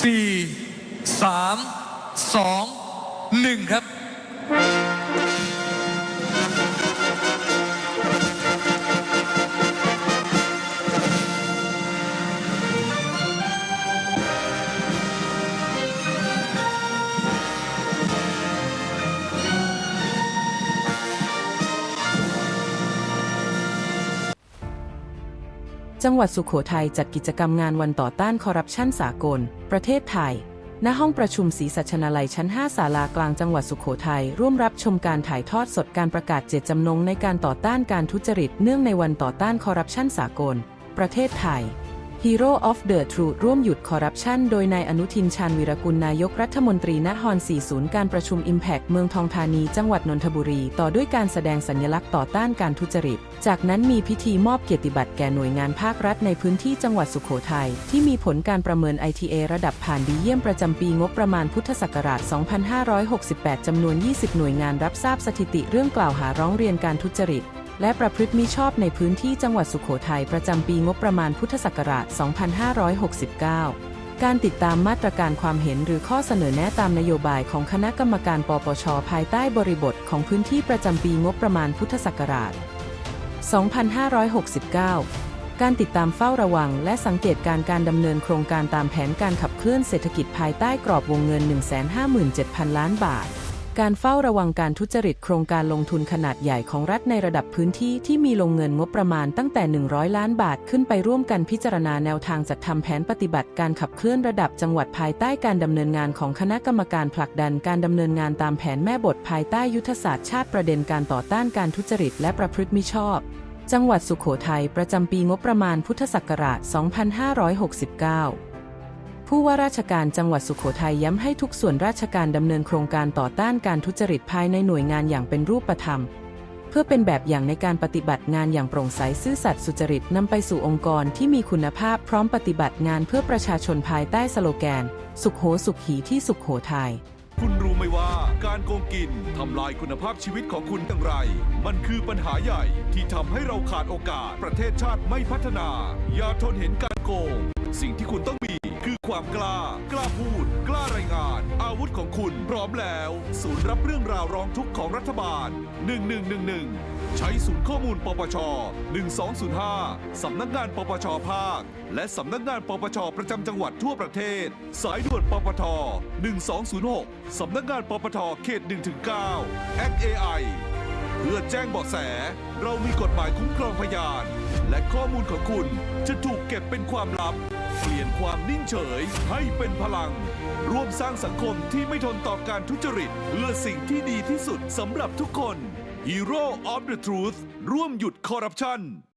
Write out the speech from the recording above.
สี่สามสองหนึ่งครับ จังหวัดสุขโขทัยจัดกิจกรรมงานวันต่อต้านคอร์รัปชันสากล ประเทศไทย ณ ห้องประชุมศรีสัชนาลัยชั้น 5 ศาลากลางจังหวัดสุขโขทัยร่วมรับชมการถ่ายทอดสดการประกาศเจตจำนงในการต่อต้านการทุจริตเนื่องในวันต่อต้านคอร์รัปชันสากล ประเทศไทย Hero of the Truth ร่วมหยุดคอร์รัปชันโดยนายอนุทินชาญวีรกุลนายกรัฐมนตรีณฮอน40 การประชุม Impact เมืองทองธานี จังหวัดนนทบุรี ต่อด้วยการแสดงสัญลักษณ์ต่อต้านการทุจริต จากนั้นมีพิธีมอบเกียรติบัตรแก่หน่วยงานภาครัฐในพื้นที่จังหวัดสุโขทัยที่มีผลการประเมิน ITA ระดับผ่านดีเยี่ยมประจำปีงบประมาณพุทธศักราช 2568 จำนวน 20 หน่วยงานรับทราบสถิติเรื่องกล่าวหาร้องเรียนการทุจริต และประพฤติมิชอบในพื้นที่จังหวัดสุโขทัยประจำปีงบประมาณพุทธศักราช 2569 การติดตามมาตรการความเห็นหรือข้อเสนอแนะตามนโยบายของคณะกรรมการปปช ภายใต้บริบทของพื้นที่ประจำปีงบประมาณพุทธศักราช 2569การติดตามเฝ้าระวัง และสังเกตการการดำเนินโครงการตามแผนการขับเคลื่อนเศรษฐกิจภายใต้กรอบวงเงิน 157,000 ล้านบาท การเฝ้าระวังการทุจริตโครงการลงทุนขนาดใหญ่ของรัฐในระดับพื้นที่ที่มีลงเงินงบประมาณตั้งแต่ 100 ล้านบาทขึ้นไปร่วมกันพิจารณาแนวทางจัดทำแผนปฏิบัติการขับเคลื่อนระดับจังหวัดภายใต้การดำเนินงานของคณะกรรมการผลักดันการดำเนินงานตามแผนแม่บทภายใต้ยุทธศาสตร์ชาติประเด็นการต่อต้านการทุจริตและประพฤติมิชอบ จังหวัดสุขโขทัยประจำปีงบประมาณพุทธศักราช 2569 ผู้ว่าราชการจังหวัดสุขโขทัยย้ำให้ทุกส่วนราชการดำเนินโครงการต่อต้านการทุจริตภายในหน่วยงานอย่างเป็นรูปธรรม เพื่อเป็นแบบอย่างในการปฏิบัติงานอย่างโปร่งใสซื่อสัตย์สุจริตนำไปสู่องค์กรที่มีคุณภาพพร้อมปฏิบัติงานเพื่อประชาชนภายใต้สโลแกน สุขโหสุขหีที่สุขโขทัยคุณรู้ไหมว่าการโกงกินทำลายคุณภาพชีวิตของคุณอย่างไร มันคือปัญหาใหญ่ที่ทำให้เราขาดโอกาส ประเทศชาติไม่พัฒนา อย่าทนเห็นการโกง สิ่งที่คุณต้อง ความกล้า กล้าพูด กล้ารายงาน อาวุธของคุณพร้อมแล้ว ศูนย์รับเรื่องราวร้องทุกข์ของรัฐบาล 1111 ใช้ศูนย์ข้อมูลปปช 1205 สำนักงานปปชภาค และสำนักงานปปชประจำจังหวัดทั่วประเทศ สายด่วนปปท 1206 สำนักงานปปทเขต 1-9 a c AI เพื่อแจ้งเบาะแส เรามีกฎหมายคุ้มครองพยาน และข้อมูลของคุณจะถูกเก็บเป็นความลับ เปลี่ยนความนิ่งเฉยให้เป็นพลัง ร่วมสร้างสังคมที่ไม่ทนต่อการทุจริตเพื่อสิ่งที่ดีที่สุดสำหรับทุกคน Hero of the Truth ร่วมหยุดคอร์รัปชัน